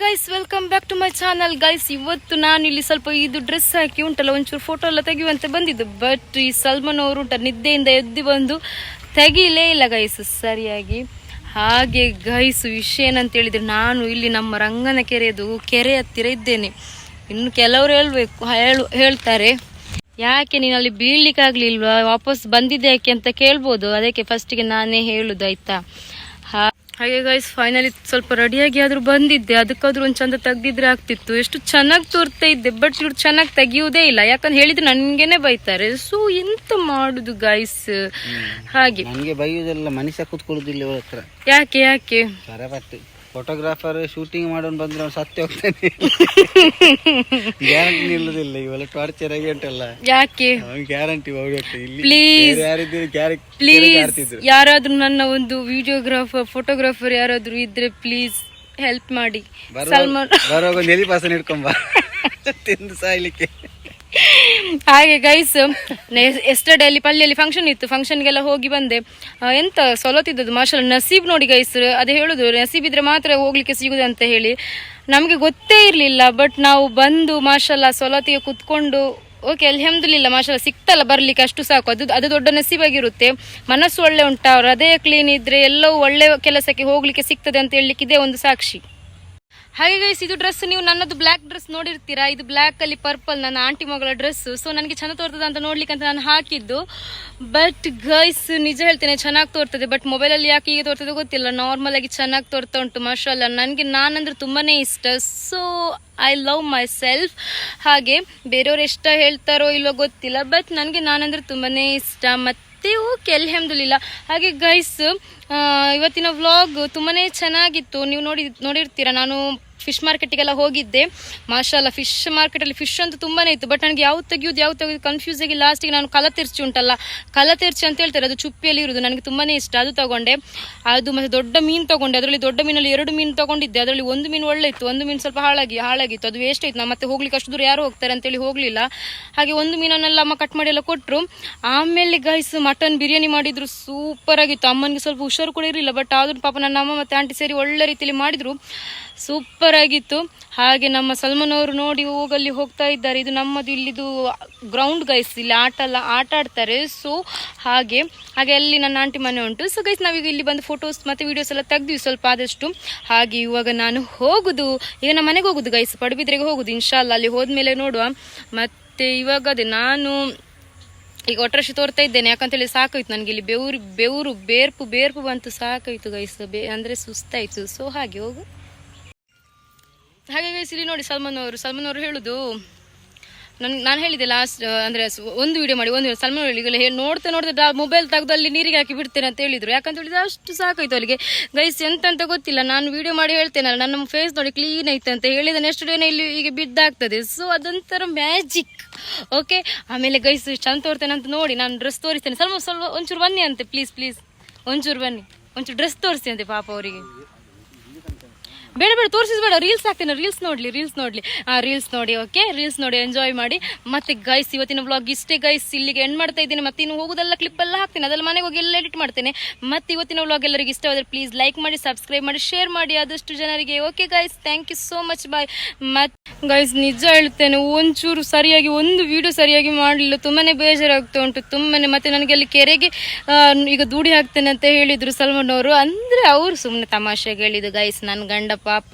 Guys welcome back to my channel guys ಇವತ್ತು ನಾನು ಇಲ್ಲಿ ಸ್ವಲ್ಪ ಇದು ಡ್ರೆಸ್ ಹಾಕಿ ಉಂಟಲ್ಲ, ಒಂಚೂರು ಫೋಟೋ ಎಲ್ಲ ತೆಗೆಯುವಂತೆ ಬಂದಿದ್ದು. ಬಟ್ ಈ ಸಲ್ಮಾನ್ ಅವರು ಉಂಟ ನಿದ್ದೆಯಿಂದ ಎದ್ದು ಬಂದು ತೆಗೀಲೇ ಇಲ್ಲ ಗೈಸ್ ಸರಿಯಾಗಿ. ಹಾಗೆ ಗೈಸ್ ವಿಷಯ ಏನಂತ ಹೇಳಿದ್ರೆ, ನಾನು ಇಲ್ಲಿ ನಮ್ಮ ರಂಗನ ಕೆರೆಯದು ಕೆರೆ ಹತ್ತಿರ ಇದ್ದೇನೆ. ಇನ್ನು ಕೆಲವರು ಹೇಳ್ಬೇಕು, ಹೇಳು, ಹೇಳ್ತಾರೆ. ಯಾಕೆ ನೀನು ಅಲ್ಲಿ ಬೀಳ್ಲಿಕ್ಕಾಗ್ಲಿಲ್ವಾ ವಾಪಸ್ ಬಂದಿದ್ದೆ ಯಾಕೆ ಅಂತ ಕೇಳ್ಬೋದು. ಅದಕ್ಕೆ ಫಸ್ಟಿಗೆ ನಾನೇ ಹೇಳುದು, ಆಯ್ತಾ? ಹಾಗೆ ಗೈಸ್ ಫೈನಲಿ ಸ್ವಲ್ಪ ರೆಡಿಯಾಗಿ ಆದರೂ ಬಂದಿದ್ದೆ. ಅದಕ್ಕಾದ್ರೂ ಒಂದು ಚಂದ ತೆಗ್ದಿದ್ರೆ ಆಗ್ತಿತ್ತು. ಎಷ್ಟು ಚೆನ್ನಾಗಿ ತೋರ್ತಾ ಇದ್ದೆ ಬಟ್ ಇವ್ರು ಚೆನ್ನಾಗಿ ತೆಗಿಯುವುದೇ ಇಲ್ಲ. ಯಾಕಂದ್ರೆ ಹೇಳಿದ್ರೆ ನನಗೇನೆ ಬೈತಾರೆ. ಸೊ ಎಂತ ಮಾಡುದು ಗೈಸ್ ಹಾಗೆ. ನನಗೆ ಬೈಯೋದೆಲ್ಲ ಮನುಷ್ಯ ಕೂತ್ಕೊಳ್ಳುದಿಲ್ಲ ಯಾಕೆ ಯಾಕೆ? ಫೋಟೋಗ್ರಾಫರ್ ಶೂಟಿಂಗ್ ಮಾಡೋನ್ ಬಂದ್ರೆ ಅವ್ನು ಸತ್ಯ ಹೋಗ್ತಾನೆ. ಗ್ಯಾರಂಟಿ ನಿಲ್ಲುದಿಲ್ಲ ಇವೆಲ್ಲ ಟಾರ್ಚರ್ ಆಗಿ ಉಂಟಲ್ಲ. ಯಾಕೆ? ಅವ್ನು ಗ್ಯಾರಂಟಿ ಹೋಗುತ್ತೆ. ಇಲ್ಲಿ ಪ್ಲೀಸ್ ಯಾರಿದ್ರು ಗ್ಯಾರಂಟಿ ಪ್ಲೀಸ್ ಯಾರಾದ್ರೂ ನನ್ನ ಒಂದು ವಿಡಿಯೋಗ್ರಾಫರ್ ಫೋಟೋಗ್ರಾಫರ್ ಯಾರಾದ್ರೂ ಇದ್ರೆ ಪ್ಲೀಸ್ ಹೆಲ್ಪ್ ಮಾಡಿ. ಸಲ್ಮಾನ್ ಬರೋ ಒಂದು ಎಲಿ ಪಾಸನ ಇಟ್ಕೊಂಬ ತಿಂದು ಸಾಯ್ಲಿಕ್ಕೆ. ಹಾಗೆ ಗೈಸ್ ಎಸ್ಟರ್ಡೇ ಅಲ್ಲಿ ಪಲ್ಲಿಯಲ್ಲಿ ಫಂಕ್ಷನ್ ಇತ್ತು ಫಂಕ್ಷನ್ಗೆಲ್ಲ ಹೋಗಿ ಬಂದೆ. ಎಂತ ಸೊಲತಿದ್ದದ್ದು ಮಾಷಲ್ ನಸೀಬ್ ನೋಡಿ ಗೈಸ್ ಅದೇ ಹೇಳುದು, ನಸೀಬ್ ಇದ್ರೆ ಮಾತ್ರ ಹೋಗ್ಲಿಕ್ಕೆ ಸಿಗುದು ಅಂತ ಹೇಳಿ. ನಮಗೆ ಗೊತ್ತೇ ಇರಲಿಲ್ಲ ಬಟ್ ನಾವು ಬಂದು ಮಾಷಲ್ಲ ಸೊಲತಿಗೆ ಕುತ್ಕೊಂಡು ಓಕೆ ಅಲ್ಹಮ್ದುಲಿಲ್ಲ ಮಾಷಲ್ಲ ಸಿಕ್ತಲ್ಲ ಬರ್ಲಿಕ್ಕೆ ಅಷ್ಟು ಸಾಕು. ಅದು ಅದು ದೊಡ್ಡ ನಸೀಬಾಗಿರುತ್ತೆ ಮನಸ್ಸು ಒಳ್ಳೆ ಉಂಟು ಅದೇ ಕ್ಲೀನ್ ಇದ್ರೆ ಎಲ್ಲವೂ ಒಳ್ಳೆ ಕೆಲಸಕ್ಕೆ ಹೋಗ್ಲಿಕ್ಕೆ ಸಿಗ್ತದೆ ಅಂತ ಹೇಳಲಿಕ್ಕೆ ಇದೇ ಒಂದು ಸಾಕ್ಷಿ. ಹಾಗೆ ಗೈಸ್ ಇದು ಡ್ರೆಸ್ ನೀವು ನನ್ನದು ಬ್ಲ್ಯಾಕ್ ಡ್ರೆಸ್ ನೋಡಿರ್ತೀರಾ? ಇದು ಬ್ಲಾಕ್ ಅಲ್ಲಿ ಪರ್ಪಲ್ ನನ್ನ ಆಂಟಿ ಮಗಳ ಡ್ರೆಸ್ ಸೊ ನನಗೆ ಚೆನ್ನ ತೋರ್ತದೆ ಅಂತ ನೋಡ್ಲಿಕ್ಕೆ ಅಂತ ನಾನು ಹಾಕಿದ್ದು. ಬಟ್ ಗೈಸ್ ನಿಜ ಹೇಳ್ತೇನೆ, ಚೆನ್ನಾಗಿ ತೋರ್ತದೆ. ಬಟ್ ಮೊಬೈಲಲ್ಲಿ ಯಾಕೆ ಹೀಗೆ ತೋರ್ತದೆ ಗೊತ್ತಿಲ್ಲ. ನಾರ್ಮಲ್ ಆಗಿ ಚೆನ್ನಾಗಿ ತೋರ್ತಾ ಉಂಟು ಮಾಷಲ್ಲ ನನಗೆ ನಾನಂದ್ರೆ ತುಂಬಾನೇ ಇಷ್ಟ. So I love myself ಹಾಗೆ ಬೇರೆಯವ್ರು ಎಷ್ಟ ಹೇಳ್ತಾರೋ ಇಲ್ಲೋ ಗೊತ್ತಿಲ್ಲ. ಬಟ್ ನನಗೆ ನಾನಂದ್ರೆ ತುಂಬಾನೇ ಇಷ್ಟ. ಮತ್ತೆ ಓಕೆ ಅಲ್ಹಮ್ದುಲಿಲ್ಲ. ಹಾಗೆ ಗೈಸ್ ಇವತ್ತಿನ ವ್ಲಾಗ್ ತುಂಬಾ ಚೆನ್ನಾಗಿತ್ತು. ನೀವು ನೋಡಿ ನೋಡಿರ್ತೀರ? ನಾನು ಫಿಶ್ ಮಾರ್ಕೆಟಿಗೆಲ್ಲ ಹೋಗಿದ್ದೆ. ಮಾಷಾಲ್ಲ ಫಿಶ್ ಮಾರ್ಕೆಟಲ್ಲಿ ಫಿಶ್ ಅಂತೂ ತುಂಬಾನೇ ಇತ್ತು. ಬಟ್ ನನಗೆ ಯಾವ್ದು ತೆಗಿಯೋದು, ಯಾವ್ದು ತೆಗೆದು ಕನ್ಫ್ಯೂಸ್ ಆಗಿ ಲಾಸ್ಟಿಗೆ ನಾನು ಕಲತೆರ್ಚಿ ಉಂಟಲ್ಲ. ಕಲತೆರ್ಚಿ ಅಂತ ಹೇಳ್ತಾರೆ, ಅದು ಚುಪ್ಪಿಯಲ್ಲಿ ಇರೋದು. ನನಗೆ ತುಂಬಾನೇ ಇಷ್ಟ. ಅದು ತಗೊಂಡೆ. ಅದು ಮತ್ತೆ ದೊಡ್ಡ ಮೀನು ತಗೊಂಡೆ. ಅದರಲ್ಲಿ ದೊಡ್ಡ ಮೀನಲ್ಲಿ ಎರಡು ಮೀನು ತಗೊಂಡಿದ್ದೆ. ಅದರಲ್ಲಿ ಒಂದು ಮೀನು ಒಳ್ಳೆ ಇತ್ತು. ಒಂದು ಮೀನು ಸ್ವಲ್ಪ ಹಾಳಾಗಿ, ಹಾಳಾಗಿತ್ತು. ಅದು ವೇಸ್ಟ್ ಆಯ್ತು. ನಾವು ಮತ್ತೆ ಹೋಗ್ಲಿಕ್ಕೆ ಅಷ್ಟು ದೂರ ಯಾರು ಹೋಗ್ತಾರೆ ಅಂತೇಳಿ ಹೋಗ್ಲಿಲ್ಲ. ಹಾಗೆ ಒಂದು ಮೀನನ್ನೆಲ್ಲ ಅಮ್ಮ ಕಟ್ ಮಾಡಿ ಎಲ್ಲ ಕೊಟ್ಟರು ಆಮೇಲೆ ಗೈಸ್ ಮಟನ್ ಬಿರಿಯಾನಿ ಮಾಡಿದ್ರು. ಸೂಪರ್ ಆಗಿತ್ತು. ಅಮ್ಮನಿಗೆ ಸ್ವಲ್ಪ ಹುಷಾರು ಕೂಡ ಇರಲಿಲ್ಲ. ಬಟ್ ಆದ್ರೂ ಪಾಪ ನನ್ನ ಅಮ್ಮ ಮತ್ತೆ ಆಂಟಿ ಸೇರಿ ಒಳ್ಳೆ ರೀತಿಯಲ್ಲಿ ಮಾಡಿದ್ರು. ಸೂಪರ್ ಆಗಿತ್ತು. ಹಾಗೆ ನಮ್ಮ ಸಲ್ಮಾನ್ ಅವರು ನೋಡಿ ಹೋಗಲ್ಲಿ ಹೋಗ್ತಾ ಇದ್ದಾರೆ. ಇದು ನಮ್ಮದು ಇಲ್ಲಿದು ಗ್ರೌಂಡ್ ಗೈಸ್ ಇಲ್ಲಿ ಆಟ ಎಲ್ಲ ಆಟ ಆಡ್ತಾರೆ. ಸೊ ಹಾಗೆ ಹಾಗೆ ಅಲ್ಲಿ ನನ್ನ ಆಂಟಿ ಮನೆ ಉಂಟು. ಸೊ ಗೈಸ್ ನಾವೀಗ ಇಲ್ಲಿ ಬಂದು ಫೋಟೋಸ್ ಮತ್ತು ವಿಡಿಯೋಸ್ ಎಲ್ಲ ತೆಗ್ದಿವಿ ಸ್ವಲ್ಪ ಆದಷ್ಟು. ಹಾಗೆ ಇವಾಗ ನಾನು ಹೋಗುದು. ಈಗ ನಮ್ಮ ಮನೆಗೆ ಹೋಗುದು ಗೈಸ್ ಪಡುಬಿದ್ರೆಗೆ ಹೋಗುದು ಇನ್ಶಾಲ್ಲ ಅಲ್ಲಿ ಹೋದ್ಮೇಲೆ ನೋಡುವ. ಮತ್ತು ಇವಾಗ ಅದೇ ನಾನು ಈಗ ಒಟ್ರಾಶಿ ತೋರ್ತಾ ಇದ್ದೇನೆ. ಯಾಕಂತೇಳಿ ಸಾಕಾಯ್ತು ನನಗೆ ಇಲ್ಲಿ ಬೆವರು ಬೆವರು, ಬೇರ್ಪು ಬೇರ್ಪು ಬಂತು ಸಾಕಾಯ್ತು ಗೈಸ್ ಬೇ, ಅಂದರೆ ಸುಸ್ತಾಯಿತು. ಸೊ ಹಾಗೆ ಹೋಗು. ಹಾಗೆ ಗೈಸ್ ಇಲ್ಲಿ ನೋಡಿ ಸಲ್ಮಾನ್ ಅವರು. ಸಲ್ಮಾನ್ ಅವರು ಹೇಳುದು, ನನ್, ನಾನು ಹೇಳಿದೆ ಲಾಸ್ಟ್ ಅಂದ್ರೆ ಒಂದು ವಿಡಿಯೋ ಮಾಡಿ, ಒಂದು ಸಲ್ಮಾನ್ ಈಗ ಹೇಳಿ ನೋಡ್ತಾ ನೋಡ್ತಾ ಮೊಬೈಲ್ ತೆಗೆದು ಅಲ್ಲಿ ನೀರಿಗೆ ಹಾಕಿ ಬಿಡ್ತೇನೆ ಅಂತ ಹೇಳಿದ್ರು. ಯಾಕಂತ ಹೇಳಿದ್ರೆ ಅಷ್ಟು ಸಾಕಾಯ್ತು ಅವರಿಗೆ. ಗೈಸ್ ಎಂತ ಅಂತ ಗೊತ್ತಿಲ್ಲ, ನಾನು ವಿಡಿಯೋ ಮಾಡಿ ಹೇಳ್ತೇನಲ್ಲ ನನ್ನ ಫೇಸ್ ನೋಡಿ ಕ್ಲೀನ್ ಐತೆ ಅಂತ ಹೇಳಿದ ನೆಕ್ಸ್ಟ್ ಡೇನೇ ಇಲ್ಲಿ ಈಗ ಬಿದ್ದಾಗ್ತದೆ. ಸೊ ಅದೊಂಥರ ಮ್ಯಾಜಿಕ್ ಓಕೆ ಆಮೇಲೆ ಗೈಸ್ ಚಂದ ತೋರ್ತೇನೆ ಅಂತ ನೋಡಿ, ನಾನು ಡ್ರೆಸ್ ತೋರಿಸ್ತೇನೆ. ಸ್ವಲ್ಪ ಸ್ವಲ್ಪ ಒಂಚೂರು ಬನ್ನಿ ಅಂತೆ ಪ್ಲೀಸ್ ಪ್ಲೀಸ್ ಒಂಚೂರು ಬನ್ನಿ. ಒಂಚೂರು ಡ್ರೆಸ್ ತೋರಿಸ್ತೇನೆ ಅಂತೆ ಪಾಪ ಅವರಿಗೆ. ಬೇಡ ಬೇಡ ತೋರಿಸಿದ್ಬೇಡ ರೀಲ್ಸ್ ಹಾಕ್ತೇನೆ. ರೀಲ್ಸ್ ನೋಡ್ಲಿ ರೀಲ್ಸ್ ನೋಡ್ಲಿ. ಆ ರೀಲ್ಸ್ ನೋಡಿ ಓಕೆ ರೀಲ್ಸ್ ನೋಡಿ ಎಂಜಾಯ್ ಮಾಡಿ. ಮತ್ತೆ ಗೈಸ್ ಇವತ್ತಿನ ಬ್ಲಾಗ್ ಇಷ್ಟೇ ಗೈಸ್ ಇಲ್ಲಿಗೆ ಎಂಡ್ ಮಾಡ್ತಾ ಇದ್ದೀನಿ. ಮತ್ತೆ ಇನ್ನು ಹೋಗೋದೆಲ್ಲ ಕ್ಲಿಪ್ ಎಲ್ಲ ಹಾಕ್ತೀನಿ. ಅದೆಲ್ಲ ಮನೆಗೆ ಹೋಗಿ ಎಲ್ಲ ಎಡಿಟ್ ಮಾಡ್ತೇನೆ. ಮತ್ತೆ ಇವತ್ತಿನ ಬ್ಲಾಗ್ ಎಲ್ಲರಿಗೆ ಇಷ್ಟವಾದ್ರೆ ಪ್ಲೀಸ್ ಲೈಕ್ ಮಾಡಿ ಸಬ್ಸ್ಕ್ರೈಬ್ ಮಾಡಿ ಶೇರ್ ಮಾಡಿ ಆದಷ್ಟು ಜನರಿಗೆ. Okay guys thank you so much bye ಮತ್ತೆ ಗೈಸ್ ನಿಜ ಹೇಳ್ತೇನೆ, ಒಂಚೂರು ಸರಿಯಾಗಿ, ಒಂದು ವಿಡಿಯೋ ಸರಿಯಾಗಿ ಮಾಡಲಿಲ್ಲ. ತುಂಬಾ ಬೇಜಾರಾಗ್ತಾ ಉಂಟು. ತುಂಬಾ ಮತ್ತೆ ನನಗೆ ಅಲ್ಲಿ ಕೆರೆಗೆ ಈಗ ದೂಡಿ ಹಾಕ್ತೇನೆ ಅಂತ ಹೇಳಿದ್ರು ಸಲ್ಮಾನ್ ಅವರು. ಅಂದ್ರೆ ಅವರು ಸುಮ್ಮನೆ ತಮಾಷೆಗೆ ಹೇಳಿದ್ದು ಗೈಸ್ ನನ್ನ ಗಂಡ ಪಾಪ.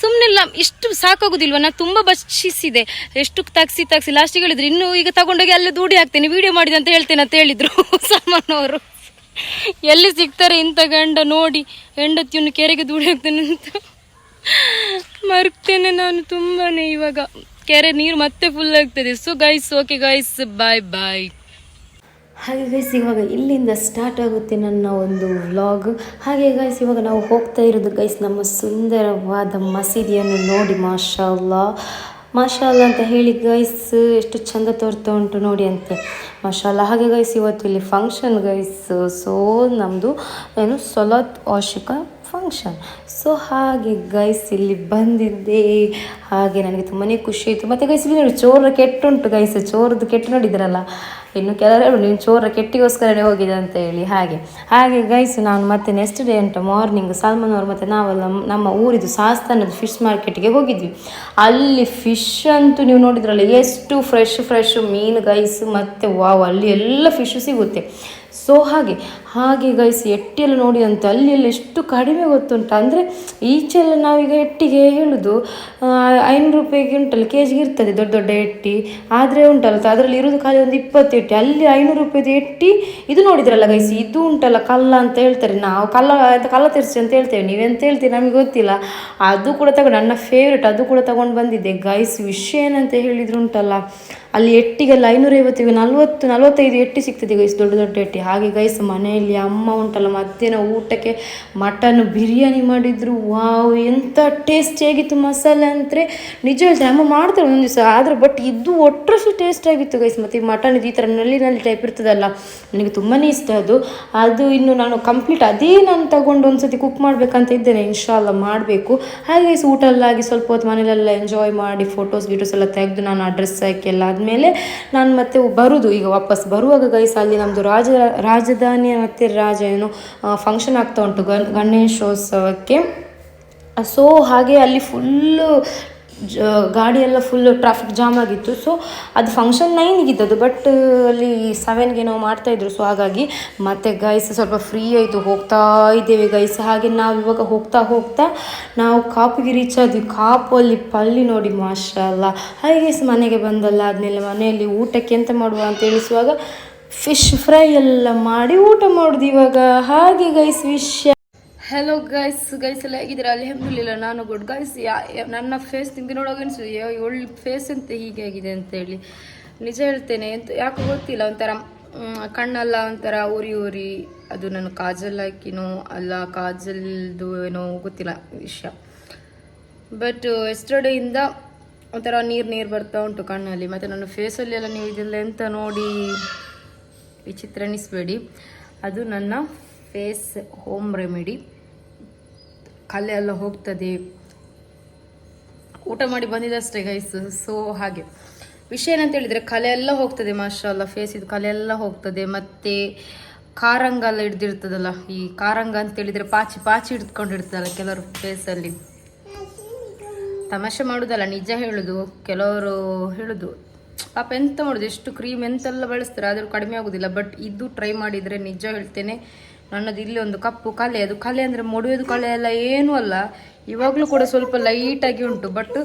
ಸುಮ್ಮನೆಲ್ಲ ಇಷ್ಟು ಸಾಕಾಗೋದಿಲ್ವ? ನಾನು ತುಂಬ ಬಚ್ಚಿಸಿದೆ ಎಷ್ಟು ತಗ್ಸಿ ತಗ್ಸಿ ಲಾಸ್ಟಿಗೆ ಹೇಳಿದ್ರು, ಇನ್ನು ಈಗ ತಗೊಂಡೋಗಿ ಅಲ್ಲೇ ದೂಡಿ ಹಾಕ್ತೇನೆ ವಿಡಿಯೋ ಮಾಡಿದೆ ಅಂತ ಹೇಳ್ತೇನೆ ಅಂತ ಹೇಳಿದ್ರು ಸಾಮಾನವರು ಎಲ್ಲಿ ಸಿಗ್ತಾರೆ ಇಂಥ ಗಂಡ ನೋಡಿ, ಹೆಂಡತಿಯನ್ನು ಕೆರೆಗೆ ದೂಡಿ ಹಾಕ್ತೇನೆ ಅಂತ. ಮರ್ತೇನೆ ನಾನು ತುಂಬಾ ಇವಾಗ. ಕೆರೆ ನೀರು ಮತ್ತೆ ಫುಲ್ ಆಗ್ತದೆ. So guys okay guys bye bye ಹಾಗೆ ಗೈಸ್ ಇವಾಗ ಇಲ್ಲಿಂದ ಸ್ಟಾರ್ಟ್ ಆಗುತ್ತೆ ನನ್ನ ಒಂದು ವ್ಲಾಗ್ ಹಾಗೆ ಗೈಸ್ ಇವಾಗ ನಾವು ಹೋಗ್ತಾ ಇರೋದು ಗೈಸ್ ನಮ್ಮ ಸುಂದರವಾದ ಮಸೀದಿಯನ್ನು ನೋಡಿ ಮಾಷಾಲ್ಲಾ ಮಾಷಾಲ್ಲ ಅಂತ ಹೇಳಿ ಗೈಸ್ ಎಷ್ಟು ಚಂದ ತೋರ್ತಾ ಉಂಟು ನೋಡಿ ಅಂತೆ. ಮಾಷಾಲ್ಲ ಹಾಗೆ ಗೈಸ್ ಇವತ್ತು ಇಲ್ಲಿ ಫಂಕ್ಷನ್ ಗೈಸ್ ಸೊ ನಮ್ಮದು ಏನು, ಸೊಲತ್ ವಾರ್ಷಿಕ ಫಂಕ್ಷನ್ ಸೊ ಹಾಗೆ ಗೈಸ್ ಇಲ್ಲಿ ಬಂದಿದ್ದೆ. ಹಾಗೆ ನನಗೆ ತುಂಬಾ ಖುಷಿ ಆಯಿತು. ಮತ್ತು ಗೈಸ್ ಇಲ್ಲಿ ನೋಡಿ ಚೋರ ಕೆಟ್ಟುಂಟು ಗೈಸ್ ಚೋರದ್ದು ಕೆಟ್ಟು ನೋಡಿದ್ರಲ್ಲ? ಇನ್ನು ಕೆಲವರು ನೀನು ಚೋರ ಕೆಟ್ಟಿಗೋಸ್ಕರನೇ ಹೋಗಿದೆ ಅಂತ ಹೇಳಿ. ಹಾಗೆ ಹಾಗೆ ಗೈಸ್ ನಾನು ಮತ್ತೆ ನೆಕ್ಸ್ಟ್ ಡೇ ಅಂತ ಮಾರ್ನಿಂಗ್ ಸಾಲ್ಮನ್ ಅವರು ಮತ್ತು ನಾವೆಲ್ಲ ನಮ್ಮ ಊರಿದು ಸಾಸ್ತಾನದ ಫಿಶ್ ಮಾರ್ಕೆಟ್ಗೆ ಹೋಗಿದ್ವಿ. ಅಲ್ಲಿ ಫಿಶ್ ಅಂತೂ ನೀವು ನೋಡಿದ್ರಲ್ಲ, ಎಷ್ಟು ಫ್ರೆಶ್ ಫ್ರೆಶ್ ಮೀನು ಗೈಸ್ ಮತ್ತು ವಾವ್ ಅಲ್ಲಿ ಎಲ್ಲ ಫಿಶ್ ಸಿಗುತ್ತೆ. ಸೊ ಹಾಗೆ ಹಾಗೆ ಗೈಸ್ ಎಟ್ಟಿಯೆಲ್ಲ ನೋಡಿ ಅಂತ ಅಲ್ಲಿ ಎಲ್ಲ ಎಷ್ಟು ಕಡಿಮೆ ಗೊತ್ತುಂಟು? ಅಂದರೆ ಈಚೆಲ್ಲ ನಾವೀಗ ಎಟ್ಟಿಗೆ ಹೇಳೋದು ಐನೂರು ರೂಪಾಯಿಗೆ ಉಂಟಲ್ಲ ಕೆ ಜಿಗೆ ಇರ್ತದೆ ದೊಡ್ಡ ದೊಡ್ಡ ಎಟ್ಟಿ. ಆದರೆ ಉಂಟಲ್ಲ, ಅದರಲ್ಲಿ ಇರೋದು ಖಾಲಿ ಒಂದು ಇಪ್ಪತ್ತು ಎಟ್ಟಿ. ಅಲ್ಲಿ ಐನೂರು ರೂಪಾಯಿದು ಎಟ್ಟಿ, ಇದು ನೋಡಿದ್ರಲ್ಲ ಗೈಸ್ ಇದು ಉಂಟಲ್ಲ ಕಲ್ಲ ಅಂತ ಹೇಳ್ತಾರೆ. ನಾವು ಕಲ್ಲ ಅಂತ ಕಲ್ಲ ತಿರ್ಸಿ ಅಂತ ಹೇಳ್ತೇವೆ. ನೀವೆಂತ ಹೇಳ್ತೀರಿ ನಮಗೆ ಗೊತ್ತಿಲ್ಲ. ಅದು ಕೂಡ ತಗೊಂಡು ನನ್ನ ಫೇವ್ರೆಟ್ ಅದು ಕೂಡ ತಗೊಂಡು ಬಂದಿದ್ದೆ. ಗೈಸ್ ವಿಷಯ ಏನಂತ ಹೇಳಿದ್ರು ಉಂಟಲ್ಲ, ಅಲ್ಲಿ ಎಟ್ಟಿಗೆಲ್ಲ ಐನೂರೈವತ್ತಿಗೆ ನಲ್ವತ್ತು, ನಲ್ವತ್ತೈದು ಎಟ್ಟಿ ಸಿಗ್ತದೆ ಗೈಸ್ ದೊಡ್ಡ ದೊಡ್ಡ ಎಟ್ಟಿ. ಹಾಗೆ ಗೈಸ್ ಮನೆಯಲ್ಲಿ ಅಮ್ಮ ಉಂಟಲ್ಲ, ಮಧ್ಯಾಹ್ನ ಊಟಕ್ಕೆ ಮಟನ್ ಬಿರಿಯಾನಿ ಮಾಡಿದ್ರು. ವಾವ್ ಎಂಥ ಟೇಸ್ಟಿಯಾಗಿತ್ತು ಮಸಾಲೆ ಅಂದರೆ. ನಿಜ ಹೇಳ್ತಾರೆ ಅಮ್ಮ ಮಾಡ್ತಾರೆ ಒಂದು ದಿವಸ, ಆದರೆ ಬಟ್ ಇದು ಒಟ್ಟರಷ್ಟು ಟೇಸ್ಟ್ ಆಗಿತ್ತು ಗೈಸ್ ಮತ್ತು ಈ ಮಟನ್ ಇದು ಈ ಥರ ನಲ್ಲಿ ನಲ್ಲಿ ಟೈಪ್ ಇರ್ತದಲ್ಲ, ನನಗೆ ತುಂಬಾ ಇಷ್ಟ ಅದು. ಅದು ಇನ್ನು ನಾನು ಕಂಪ್ಲೀಟ್ ಅದೇ ನಾನು ತಗೊಂಡು ಒಂದ್ಸತಿ ಕುಕ್ ಮಾಡಬೇಕಂತ ಇದ್ದೇನೆ ಇನ್ಶಾಲ್ಲ ಮಾಡಬೇಕು. ಹಾಗೆ ಗೈಸ್ ಊಟ ಎಲ್ಲ ಆಗಿ ಸ್ವಲ್ಪ ಹೊತ್ತು ಮನೇಲೆಲ್ಲ ಎಂಜಾಯ್ ಮಾಡಿ ಫೋಟೋಸ್ ಗೀಟೋಸ್ ಎಲ್ಲ ತೆಗೆದು ನಾನು ಅಡ್ರೆಸ್ ಡ್ರೆಸ್ ಹಾಕಿ ಎಲ್ಲ ಆದಮೇಲೆ ನಾನು ಮತ್ತೆ ಬರುದು. ಈಗ ವಾಪಸ್ ಬರುವಾಗ ಗೈಸ್ ಅಲ್ಲಿ ನಮ್ಮದು ರಾಜ, ರಾಜಧಾನಿ ಮತ್ತು ರಾಜ, ಏನು ಫಂಕ್ಷನ್ ಆಗ್ತಾ ಉಂಟು ಗಣ್, ಗಣೇಶೋತ್ಸವಕ್ಕೆ. ಸೊ ಹಾಗೆ ಅಲ್ಲಿ ಫುಲ್ಲು ಜ ಗಾಡಿ ಎಲ್ಲ ಫುಲ್ ಟ್ರಾಫಿಕ್ ಜಾಮ್ ಆಗಿತ್ತು. ಸೊ ಅದು ಫಂಕ್ಷನ್ ನೈನಿಗಿದ್ದದು ಬಟ್ ಅಲ್ಲಿ ಸೆವೆನ್ಗೆ ನಾವು ಮಾಡ್ತಾಯಿದ್ರು ಸೊ ಹಾಗಾಗಿ ಮತ್ತೆ ಗೈಸ್ ಸ್ವಲ್ಪ ಫ್ರೀ ಆಯಿತು. ಹೋಗ್ತಾ ಇದ್ದೇವೆ ಗೈಸ್ ಹಾಗೆ ನಾವು ಇವಾಗ ಹೋಗ್ತಾ ಹೋಗ್ತಾ ನಾವು ಕಾಪಿಗೆ ರೀಚ್ ಆದ್ವಿ ಕಾಪು ಅಲ್ಲಿ ಪಲ್ಲಿ ನೋಡಿ ಮಾಷಲ್ಲ ಹಾಗೆ ಮನೆಗೆ ಬಂದಲ್ಲ ಆದಮೇಲೆ ಮನೆಯಲ್ಲಿ ಊಟಕ್ಕೆ ಎಂತ ಮಾಡುವ ಅಂತ ಹೇಳಿಸುವಾಗ ಫಿಶ್ ಫ್ರೈ ಎಲ್ಲ ಮಾಡಿ ಊಟ ಮಾಡೋದು ಇವಾಗ. ಹಾಗೆ guys wish hello guys guys ಎಲ್ಲ ಹೇಗಿದ್ದೀರಾ? ಅಲ್ಹಮ್ದುಲಿಲ್ಲ ನಾನು ಗುಡ್ ಗೈಸ್ ನನ್ನ ಫೇಸ್ ನಿಮಗೆ ನೋಡುವಾಗ ಅನಿಸಿದೆ ಒಳ್ಳೆ ಫೇಸ್ ಅಂತ ಹೀಗೆ ಆಗಿದೆ ಅಂತೇಳಿ ನಿಜ ಹೇಳ್ತೇನೆ, ಎಂತ ಯಾಕೋ ಗೊತ್ತಿಲ್ಲ, ಒಂಥರ ಕಣ್ಣಲ್ಲ ಒಂಥರ ಉರಿ ಉರಿ ಅದು ನಾನು ಕಾಜಲ್ ಹಾಕಿನೋ, ಅಲ್ಲ ಕಾಜಲ್ದು ಏನೋ ಗೊತ್ತಿಲ್ಲ ವಿಷಯ. ಬಟ್ ಎಸ್ಟರ್ಡೇಯಿಂದ ಒಂಥರ ನೀರು ನೀರು ಬರ್ತಾ ಉಂಟು ಕಣ್ಣಲ್ಲಿ, ಮತ್ತು ನನ್ನ ಫೇಸಲ್ಲಿ ಎಲ್ಲ ನೀವು ಇದೆಲ್ಲ ಎಂತ ನೋಡಿ ವಿಚಿತ್ರ ಎನಿಸ್ಬೇಡಿ ಅದು ನನ್ನ ಫೇಸ್ ಹೋಮ್ ರೆಮಿಡಿ. ಕಲೆ ಎಲ್ಲ ಹೋಗ್ತದೆ. ಊಟ ಮಾಡಿ ಬಂದಿದ್ದಷ್ಟೇ ಗೈಸ್ ಸೊ ಹಾಗೆ. ವಿಷಯ ಏನಂತ ಹೇಳಿದರೆ, ಕಲೆ ಎಲ್ಲ ಹೋಗ್ತದೆ ಮಾಷಲ್ಲ ಫೇಸ್ ಇದು ಕಲೆ ಎಲ್ಲ ಹೋಗ್ತದೆ. ಮತ್ತು ಕಾರಂಗ ಎಲ್ಲ ಹಿಡ್ದಿರ್ತದಲ್ಲ, ಈ ಕಾರಂಗ ಅಂತ ಹೇಳಿದರೆ ಪಾಚಿ ಪಾಚಿ ಹಿಡ್ಕೊಂಡಿರ್ತದಲ್ಲ ಕೆಲವರು ಫೇಸಲ್ಲಿ ತಮಾಷೆ ಮಾಡೋದಲ್ಲ, ನಿಜ ಹೇಳೋದು, ಕೆಲವರು ಹೇಳುದು. ಪಾಪ ಎಂತ ಮಾಡುದು? ಎಷ್ಟು ಕ್ರೀಮ್ ಎಂತೆಲ್ಲ ಬಳಸ್ತಾರೆ? ಆದರೂ ಕಡಿಮೆ ಆಗುದಿಲ್ಲ. ಬಟ್ ಇದು ಟ್ರೈ ಮಾಡಿದರೆ ನಿಜ ಹೇಳ್ತೇನೆ, ನನ್ನದು ಇಲ್ಲಿ ಒಂದು ಕಪ್ಪು ಕಲೆ. ಅದು ಕಲೆ ಅಂದರೆ ಮೊಡುವುದು ಕಲೆ ಎಲ್ಲ ಏನೂ ಅಲ್ಲ. ಇವಾಗಲೂ ಕೂಡ ಸ್ವಲ್ಪ ಲೈಟಾಗಿ ಉಂಟು. ಬಟ್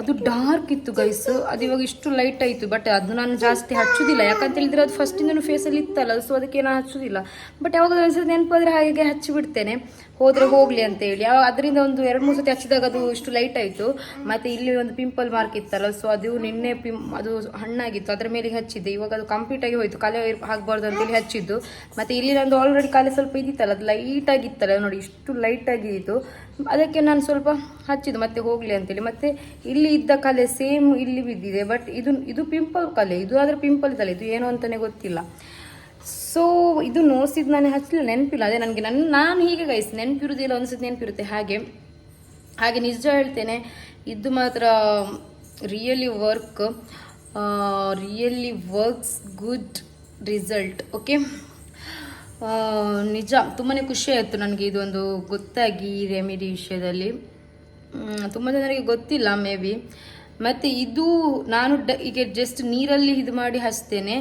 ಅದು ಡಾರ್ಕ್ ಇತ್ತು ಗೈಸ್ ಅದು ಇವಾಗ ಇಷ್ಟು ಲೈಟ್ ಆಯಿತು ಬಟ್ ಅದು ನಾನು ಜಾಸ್ತಿ ಹಚ್ಚುದಿಲ್ಲ. ಯಾಕಂತ ಹೇಳಿದ್ರೆ ಅದು ಫಸ್ಟಿಂದನೂ ಫೇಸಲ್ಲಿ ಇತ್ತಲ್ಲ ಸೊ ಅದಕ್ಕೆ ನಾನು ಹಚ್ಚುದಿಲ್ಲ. ಬಟ್ ಯಾವಾಗ ಒಂದ್ಸತಿ ನೆನಪಾದ್ರೆ ಹಾಗೆ ಹಚ್ಚಿಬಿಡ್ತೇನೆ ಹೋದರೆ ಹೋಗ್ಲಿ ಅಂತ ಹೇಳಿ. ಯಾವ ಅದರಿಂದ ಒಂದು ಎರಡು, ಮೂರು ಸತಿ ಹಚ್ಚಿದಾಗ ಅದು ಇಷ್ಟು ಲೈಟ್ ಆಯಿತು. ಮತ್ತೆ ಇಲ್ಲಿ ಒಂದು ಪಿಂಪಲ್ ಮಾರ್ಕ್ ಇತ್ತಲ್ಲ ಸೊ ಅದು ನಿನ್ನೆ ಪಿಂ ಅದು ಹಣ್ಣಾಗಿತ್ತು. ಅದರ ಮೇಲೆ ಹಚ್ಚಿದ್ದೆ. ಇವಾಗ ಅದು ಕಂಪ್ಲೀಟ್ ಆಗಿ ಹೋಯ್ತು. ಕಲೆ ಆಗಬಾರ್ದು ಅಂತೇಳಿ ಹಚ್ಚಿದ್ದು. ಮತ್ತೆ ಇಲ್ಲಿ ನಂದು ಆಲ್ರೆಡಿ ಕಲೆ ಸ್ವಲ್ಪ ಇದ್ದಿತ್ತಲ್ಲ ಅದು ಲೈಟ್ ಆಗಿತ್ತಲ್ಲ, ನೋಡಿ ಇಷ್ಟು ಲೈಟ್ ಆಗಿ ಇತ್ತು ಅದಕ್ಕೆ ನಾನು ಸ್ವಲ್ಪ ಹಚ್ಚಿದ್ದು, ಮತ್ತೆ ಹೋಗಲಿ ಅಂತೇಳಿ. ಮತ್ತೆ ಇಲ್ಲಿ ಇದ್ದ ಕಲೆ ಸೇಮ್ ಇಲ್ಲಿ ಬಿದ್ದಿದೆ ಬಟ್ ಇದು ಇದು ಪಿಂಪಲ್ ಕಲೆ, ಇದು ಆದರೆ ಪಿಂಪಲ್ ತಲೆ, ಇದು ಏನು ಅಂತಲೇ ಗೊತ್ತಿಲ್ಲ. ಸೊ ಇದು ನೋಸಿದ್ದು ನಾನು ಹಚ್ಚಲಿಲ್ಲ ನೆನಪಿಲ್ಲ. ಅದೇ ನನಗೆ ನನ್ನ ನಾನು ಹೀಗೆ ಗೈಸ್ ನೆನಪಿರುವುದಿಲ್ಲ ಒಂದ್ಸತಿ ನೆನಪಿರುತ್ತೆ ಹಾಗೆ. ಹಾಗೆ ನಿಜ ಹೇಳ್ತೇನೆ, ಇದು ಮಾತ್ರ really work really works good result okay ನಿಜ. ತುಂಬಾ ಖುಷಿ ಆಯಿತು ನನಗೆ ಇದೊಂದು ಗೊತ್ತಾಗಿ ಈ ರೆಮಿಡಿ ವಿಷಯದಲ್ಲಿ. ತುಂಬ ಜನರಿಗೆ ಗೊತ್ತಿಲ್ಲ, ಮೇ ಬಿ. ಮತ್ತು ಇದು ನಾನು ಡ, ಈಗ ಜಸ್ಟ್ ನೀರಲ್ಲಿ ಇದು ಮಾಡಿ ಹಚ್ತೇನೆ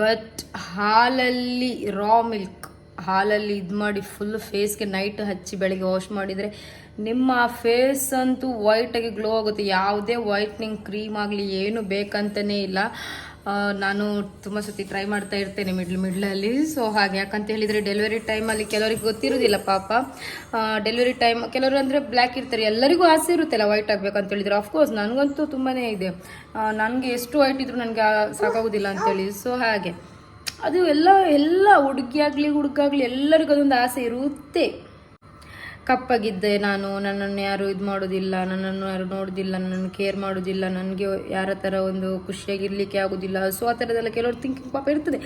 ಬಟ್ ಹಾಲಲ್ಲಿ ರಾ ಮಿಲ್ಕ್ ಹಾಲಲ್ಲಿ ಇದು ಮಾಡಿ ಫುಲ್ ಫೇಸ್ಗೆ ನೈಟ್ ಹಚ್ಚಿ ಬೆಳಗ್ಗೆ ವಾಶ್ ಮಾಡಿದರೆ ನಿಮ್ಮ ಫೇಸ್ ಅಂತೂ ವೈಟಾಗಿ ಗ್ಲೋ ಆಗುತ್ತೆ. ಯಾವುದೇ ವೈಟ್ನಿಂಗ್ ಕ್ರೀಮ್ ಆಗಲಿ ಏನು ಬೇಕಂತಲೇ ಇಲ್ಲ. ನಾನು ತುಂಬ ಸತಿ ಟ್ರೈ ಮಾಡ್ತಾ ಇರ್ತೇನೆ ಮಿಡ್ಲ್ ಮಿಡ್ಲಲ್ಲಿ ಸೊ ಹಾಗೆ ಯಾಕಂತ ಹೇಳಿದರೆ ಡೆಲಿವರಿ ಟೈಮಲ್ಲಿ ಕೆಲವರಿಗೆ ಗೊತ್ತಿರೋದಿಲ್ಲ ಪಾಪ. ಡೆಲಿವರಿ ಟೈಮ್ ಕೆಲವರು ಅಂದರೆ ಬ್ಲ್ಯಾಕ್ ಇರ್ತಾರೆ. ಎಲ್ಲರಿಗೂ ಆಸೆ ಇರುತ್ತಲ್ಲ ವೈಟ್ ಆಗಬೇಕು ಅಂತ ಹೇಳಿದ್ರೆ. ಅಫ್ಕೋರ್ಸ್ ನನಗಂತೂ ತುಂಬಾ ಇದೆ. ನನಗೆ ಎಷ್ಟು ವೈಟ್ ಇದ್ರೂ ನನಗೆ ಸಾಕಾಗೋದಿಲ್ಲ ಅಂತೇಳಿ ಸೊ ಹಾಗೆ. ಅದು ಎಲ್ಲ ಎಲ್ಲ ಹುಡುಗಿಯಾಗಲಿ ಹುಡುಗಾಗಲಿ ಎಲ್ಲರಿಗೂ ಅದೊಂದು ಆಸೆ ಇರುತ್ತೆ. ಕಪ್ಪಾಗಿದ್ದೆ ನಾನು. ನನ್ನನ್ನು ಯಾರು ಇದು ಮಾಡೋದಿಲ್ಲ, ನನ್ನನ್ನು ಯಾರು ನೋಡೋದಿಲ್ಲ, ನನ್ನನ್ನು ಕೇರ್ ಮಾಡೋದಿಲ್ಲ, ನನಗೆ ಯಾರ ಥರ ಒಂದು ಖುಷಿಯಾಗಿರ್ಲಿಕ್ಕೆ ಆಗೋದಿಲ್ಲ. ಸೊ ಆ ಥರದ್ದೆಲ್ಲ ಕೆಲವರು ಥಿಂಕಿಂಗ್ ಪಾಪ ಇರ್ತದೆ.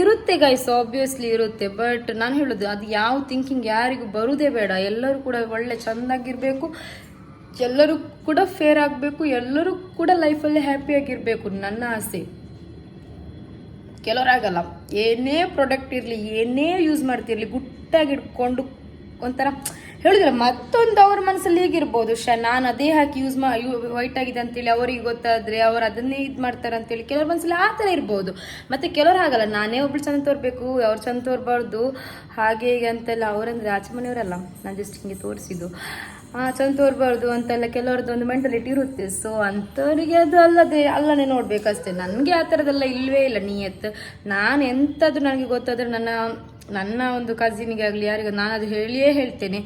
ಇರುತ್ತೆ ಗೈಸ್ ಆಬ್ವಿಯಸ್ಲಿ ಇರುತ್ತೆ ಬಟ್ ನಾನು ಹೇಳೋದು, ಅದು ಯಾವ ಥಿಂಕಿಂಗ್ ಯಾರಿಗೂ ಬರುವುದೇ ಬೇಡ. ಎಲ್ಲರೂ ಕೂಡ ಒಳ್ಳೆ ಚೆಂದಾಗಿರಬೇಕು, ಎಲ್ಲರೂ ಕೂಡ ಫೇರ್ ಆಗಬೇಕು, ಎಲ್ಲರೂ ಕೂಡ ಲೈಫಲ್ಲಿ ಹ್ಯಾಪಿಯಾಗಿರಬೇಕು ನನ್ನ ಆಸೆ. ಕೆಲವರಾಗಲ್ಲ, ಏನೇ ಪ್ರಾಡಕ್ಟ್ ಇರಲಿ, ಏನೇ ಯೂಸ್ ಮಾಡ್ತಿರಲಿ ಗುಟ್ಟಾಗಿ ಇಟ್ಕೊಂಡು ಒಂಥರ ಹೇಳಿದ್ರೆ ಮತ್ತೊಂದು ಅವ್ರ ಮನಸ್ಸಲ್ಲಿ ಹೇಗಿರ್ಬೋದು. ಶ, ನಾನು ಅದೇ ಹಾಕಿ ಯೂಸ್ ಮಾ ವೈಟ್ ಆಗಿದೆ ಅಂತೇಳಿ ಅವರಿಗೆ ಗೊತ್ತಾದ್ರೆ ಅವ್ರು ಅದನ್ನೇ ಇದು ಮಾಡ್ತಾರೆ ಅಂತೇಳಿ ಕೆಲವ್ರ ಮನಸ್ಸಲ್ಲಿ ಆ ಥರ ಇರ್ಬೋದು. ಮತ್ತು ಕೆಲವ್ರು ಆಗಲ್ಲ ನಾನೇ ಒಬ್ಳು ಚಂದ ತೋರ್ಬೇಕು, ಅವ್ರು ಚಂದ ತೋರ್ಬಾರ್ದು. ಹಾಗೆ ಹೀಗೆ ಅಂತೆಲ್ಲ ಅವರಂದ್ರೆ ಆಚೆ ಮನೆಯವರಲ್ಲ, ನಾನು ಜಸ್ಟ್ ಹಿಂಗೆ ತೋರಿಸಿದ್ದು. ಚಂದ ತೋರ್ಬಾರ್ದು ಅಂತೆಲ್ಲ ಕೆಲವ್ರದ್ದು ಒಂದು ಮೆಂಟಾಲಿಟಿ ಇರುತ್ತೆ. ಸೊ ಅಂಥವ್ರಿಗೆ ಅದು ಅಲ್ಲದೆ, ಅಲ್ಲನೇ ನೋಡ್ಬೇಕಷ್ಟೇ. ನನಗೆ ಆ ಥರದ್ದೆಲ್ಲ ಇಲ್ಲವೇ ಇಲ್ಲ, ನಿಯತ್. ನಾನು ಎಂಥದ್ದು ನನಗೆ ಗೊತ್ತಾದ್ರೆ ನನ್ನ ನನ್ನ ಒಂದು ಕಸಿನಿಗೆ ಆಗಲಿ, ಯಾರಿಗೂ ನಾನು ಅದು ಹೇಳಿಯೇ ಹೇಳ್ತೇನೆ.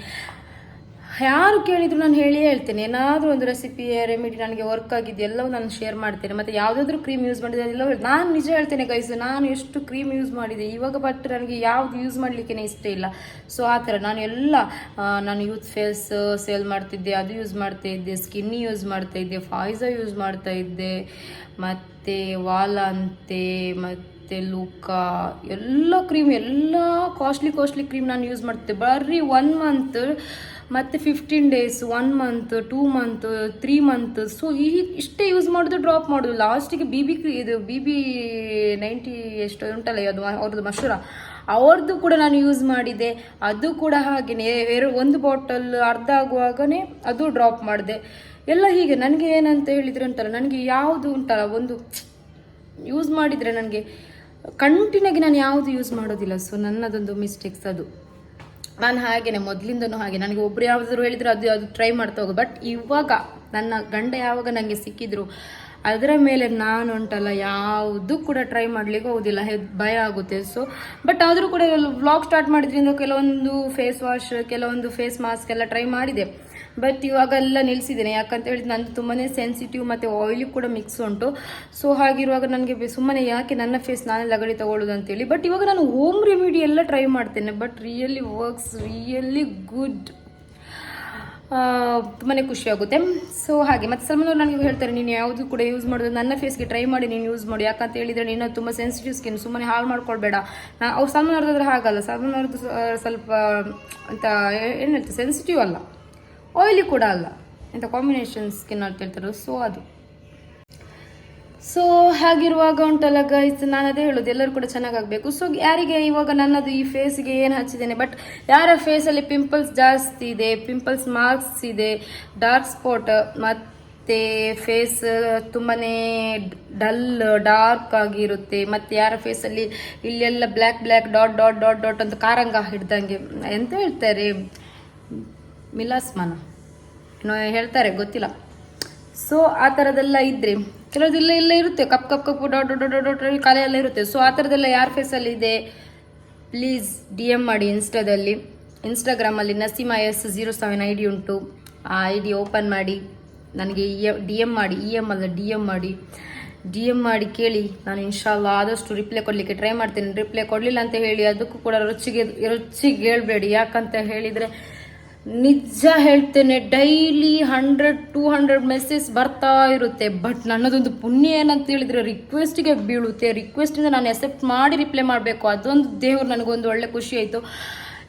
ಯಾರು ಕೇಳಿದ್ರು ನಾನು ಹೇಳಿಯೇ ಹೇಳ್ತೇನೆ. ಏನಾದರೂ ಒಂದು ರೆಸಿಪಿ ರೆಮಿಡಿ ನನಗೆ ವರ್ಕ್ ಆಗಿದ್ದು ಎಲ್ಲವೂ ನಾನು ಶೇರ್ ಮಾಡ್ತೇನೆ. ಮತ್ತು ಯಾವುದಾದ್ರೂ ಕ್ರೀಮ್ ಯೂಸ್ ಮಾಡಿದೆ ಅದೆಲ್ಲ ನಾನು ನಿಜ ಹೇಳ್ತೇನೆ ಗೈಸ್ ನಾನು ಎಷ್ಟು ಕ್ರೀಮ್ ಯೂಸ್ ಮಾಡಿದೆ. ಇವಾಗ ಬಟ್ ನನಗೆ ಯಾವುದು ಯೂಸ್ ಮಾಡಲಿಕ್ಕೆ ಇಷ್ಟ ಇಲ್ಲ. ಸೊ ಆ ಥರ ನಾನು ಎಲ್ಲ ನಾನು ಯೂತ್ ಫೇಸ್ ಸೇಲ್ ಮಾಡ್ತಿದ್ದೆ, ಅದು ಯೂಸ್ ಮಾಡ್ತಾ ಇದ್ದೆ ಸ್ಕಿನ್ನಿ ಯೂಸ್ ಮಾಡ್ತಾ ಇದ್ದೆ ಫಾಯ್ಸ ಯೂಸ್ ಮಾಡ್ತಾ ಇದ್ದೆ, ಮತ್ತು ವಾಲಂತೆ ಮತ್ತು ಲೂಕಾ, ಎಲ್ಲ ಕ್ರೀಮ್ ಎಲ್ಲ ಕಾಸ್ಟ್ಲಿ ಕಾಸ್ಟ್ಲಿ ಕ್ರೀಮ್ ನಾನು ಯೂಸ್ ಮಾಡ್ತಿದ್ದೆ. ಬರ್ರಿ ಒನ್ ಮಂತ್ ಮತ್ತು fifteen days one month two month three month so ಈ ಇಷ್ಟೇ ಯೂಸ್ ಮಾಡೋದು ಡ್ರಾಪ್ ಮಾಡೋದು. ಲಾಸ್ಟಿಗೆ ಬಿ ಬಿ ಇದು ಬಿ ಬಿ ನೈಂಟಿ ಎಷ್ಟು ಉಂಟಲ್ಲ ಅದು ಅವ್ರದ್ದು ಮಶೂರ ಅವ್ರದ್ದು ಕೂಡ ನಾನು ಯೂಸ್ ಮಾಡಿದೆ. ಅದು ಕೂಡ ಹಾಗೆಯೇ ಎರಡು ಒಂದು ಬಾಟಲ್ ಅರ್ಧ ಆಗುವಾಗನೇ ಅದು ಡ್ರಾಪ್ ಮಾಡಿದೆ. ಎಲ್ಲ ಹೀಗೆ. ನನಗೆ ಏನಂತ ಹೇಳಿದರೆ ಉಂಟಲ್ಲ ನನಗೆ ಯಾವುದು ಉಂಟಲ್ಲ, ಒಂದು ಯೂಸ್ ಮಾಡಿದರೆ ನನಗೆ ಕಂಟಿನ್ಯೂಗಿ ನಾನು ಯಾವುದು ಯೂಸ್ ಮಾಡೋದಿಲ್ಲ. ಸೊ ನನ್ನದೊಂದು ಮಿಸ್ಟೇಕ್ಸ್ ಅದು. ನಾನು ಹಾಗೇನೆ, ಮೊದಲಿಂದನೂ ಹಾಗೆ. ನನಗೆ ಒಬ್ರು ಯಾವ್ದಾದ್ರು ಹೇಳಿದ್ರು ಅದು ಅದು ಟ್ರೈ ಮಾಡ್ತಾ ಹೋಗೋದು ಬಟ್ ಇವಾಗ ನನ್ನ ಗಂಡ ಯಾವಾಗ ನನಗೆ ಸಿಕ್ಕಿದ್ರು, ಅದರ ಮೇಲೆ ನಾನು ಉಂಟಲ್ಲ, ಯಾವುದು ಕೂಡ ಟ್ರೈ ಮಾಡ್ಲಿಕ್ಕೆ ಹೋಗೋದಿಲ್ಲ. ಭಯ ಆಗುತ್ತೆ. ಸೊ ಬಟ್ ಆದರೂ ಕೂಡ ವ್ಲಾಗ್ ಸ್ಟಾರ್ಟ್ ಮಾಡಿದ್ರಿಂದ ಕೆಲವೊಂದು ಫೇಸ್ ವಾಶ್ ಕೆಲವೊಂದು ಫೇಸ್ ಮಾಸ್ಕ್ ಎಲ್ಲ ಟ್ರೈ ಮಾಡಿದೆ. ಬಟ್ ಇವಾಗೆಲ್ಲ ನಿಲ್ಲಿಸಿದ್ದೇನೆ ಯಾಕಂತ ಹೇಳಿದ್ರೆ ನಂದು ತುಂಬಾ ಸೆನ್ಸಿಟಿವ್ ಮತ್ತು ಆಯಿಲಿ ಕೂಡ ಮಿಕ್ಸ್ ಉಂಟು. ಸೊ ಹಾಗಿರುವಾಗ ನನಗೆ ಸುಮ್ಮನೆ ಯಾಕೆ ನನ್ನ ಫೇಸ್ ನಾನೇ ಲಗಡಿ ತಗೊಳ್ಳೋದು ಅಂತೇಳಿ ಬಟ್ ಇವಾಗ ನಾನು ಹೋಮ್ ರೆಮಿಡಿ ಎಲ್ಲ ಟ್ರೈ ಮಾಡ್ತೇನೆ. But really works really good ತುಂಬಾ ಖುಷಿಯಾಗುತ್ತೆ ಸೊ ಹಾಗೆ, ಮತ್ತು ಸಲ್ಮಾನ್ ಅವರು ನನಗೆ ಹೇಳ್ತಾರೆ, ನೀನು ಯಾವುದು ಕೂಡ ಯೂಸ್ ಮಾಡೋದು, ನನ್ನ ಫೇಸ್ಗೆ ಟ್ರೈ ಮಾಡಿ ನೀನು ಯೂಸ್ ಮಾಡಿ. ಯಾಕಂತ ಹೇಳಿದರೆ ನೀನು ತುಂಬ ಸೆನ್ಸಿಟಿವ್ ಸ್ಕಿನ್ ಸುಮ್ಮನೆ ಹಾಳು ಮಾಡ್ಕೊಳ್ಬೇಡ. ನಾ ಅವ್ರು ಸಲ್ಮಾನ್ ಅವ್ರದ್ದು ಹಾಗಲ್ಲ. ಸಲ್ಮಾನ್ ಅವ್ರದ್ದು ಸ್ವಲ್ಪ ಅಂತ ಏನು ಹೇಳ್ತಾರೆ ಸೆನ್ಸಿಟಿವ್ ಅಲ್ಲ. ಆಯಿಲಿ ಕೂಡ ಅಲ್ಲ. ಅಂತ ಕಾಂಬಿನೇಷನ್ ಸ್ಕಿನ್ ಅಂತ ಹೇಳ್ತಾರೆ ಸೊ ಅದು. ಸೊ ಹಾಗಿರುವಾಗ ಉಂಟಲ್ಲ ಗೈಸ್ ನಾನು ಅದೇ ಹೇಳೋದು, ಎಲ್ಲರೂ ಕೂಡ ಚೆನ್ನಾಗಾಗಬೇಕು. ಸೊ ಯಾರಿಗೆ ಇವಾಗ ನನ್ನದು ಈ ಫೇಸ್ಗೆ ಏನು ಹಚ್ಚಿದ್ದೇನೆ ಬಟ್ ಯಾರ ಫೇಸಲ್ಲಿ ಪಿಂಪಲ್ಸ್ ಜಾಸ್ತಿ ಇದೆ ಪಿಂಪಲ್ಸ್ ಮಾರ್ಕ್ಸ್ ಇದೆ ಡಾರ್ಕ್ ಸ್ಪಾಟ್ ಮತ್ತು ಫೇಸ್ ತುಂಬಾ ಡಲ್ ಡಾರ್ಕ್ ಆಗಿರುತ್ತೆ, ಮತ್ತು ಯಾರ ಫೇಸಲ್ಲಿ ಇಲ್ಲೆಲ್ಲ black black dot dot dot dot ಅಂತ ಕಾರಂಗ ಹಿಡ್ದಂಗೆ, ಎಂತ ಹೇಳ್ತಾರೆ ಮಿಲಾಸ್ಮಾನ ಹೇಳ್ತಾರೆ, ಗೊತ್ತಿಲ್ಲ. ಸೊ ಆ ಥರದ್ದೆಲ್ಲ ಇದ್ದರೆ ಕೆಲವ್ರದ್ದೆಲ್ಲ ಎಲ್ಲ ಇರುತ್ತೆ, ಕಪ್ ಕಪ್ ಕಪ್ ಡಾಟ್ ಡಾಟ್ ಡಾಟ್ ಕಾಲೆ ಎಲ್ಲ ಇರುತ್ತೆ. ಸೊ ಆ ಥರದ್ದೆಲ್ಲ ಯಾರ ಫೇಸಲ್ಲಿ ಇದೆ? ಪ್ಲೀಸ್ ಡಿ ಎಂ ಮಾಡಿ ಇನ್ಸ್ಟಾದಲ್ಲಿ ಇನ್ಸ್ಟಾಗ್ರಾಮಲ್ಲಿ Naseema S zero seven I D ಉಂಟು. ಆ ಐ ಡಿ ಓಪನ್ ಮಾಡಿ, ನನಗೆ ಇ ಡಿ ಎಂ ಮಾಡಿ ಇ ಎಂ ಅಲ್ಲ ಡಿ ಎಂ ಮಾಡಿ. ಡಿ ಎಂ ಮಾಡಿ ಕೇಳಿ, ನಾನು ಇನ್ಶಾಲ್ಲ ಆದಷ್ಟು ರಿಪ್ಲೈ ಕೊಡಲಿಕ್ಕೆ ಟ್ರೈ ಮಾಡ್ತೀನಿ. ರಿಪ್ಲೈ ಕೊಡಲಿಲ್ಲ ಅಂತ ಹೇಳಿ, ಅದಕ್ಕೂ ಕೂಡ ರುಚಿಗೆ ರುಚಿಗೆ ಹೇಳಬೇಡಿ. ಯಾಕಂತ ಹೇಳಿದರೆ ನಿಜ ಹೇಳ್ತೇನೆ daily hundred two hundred message ಬರ್ತಾ ಇರುತ್ತೆ. ಬಟ್ ನನ್ನದೊಂದು ಪುಣ್ಯ ಏನಂತ ಹೇಳಿದ್ರೆ ರಿಕ್ವೆಸ್ಟ್ಗೆ ಬೀಳುತ್ತೆ. ರಿಕ್ವೆಸ್ಟಿಂದ ನಾನು ಎಕ್ಸೆಪ್ಟ್ ಮಾಡಿ ರಿಪ್ಲೈ ಮಾಡಬೇಕು. ಅದೊಂದು ದೇವ್ರು ನನಗೊಂದು ಒಳ್ಳೆ ಖುಷಿ ಆಯಿತು.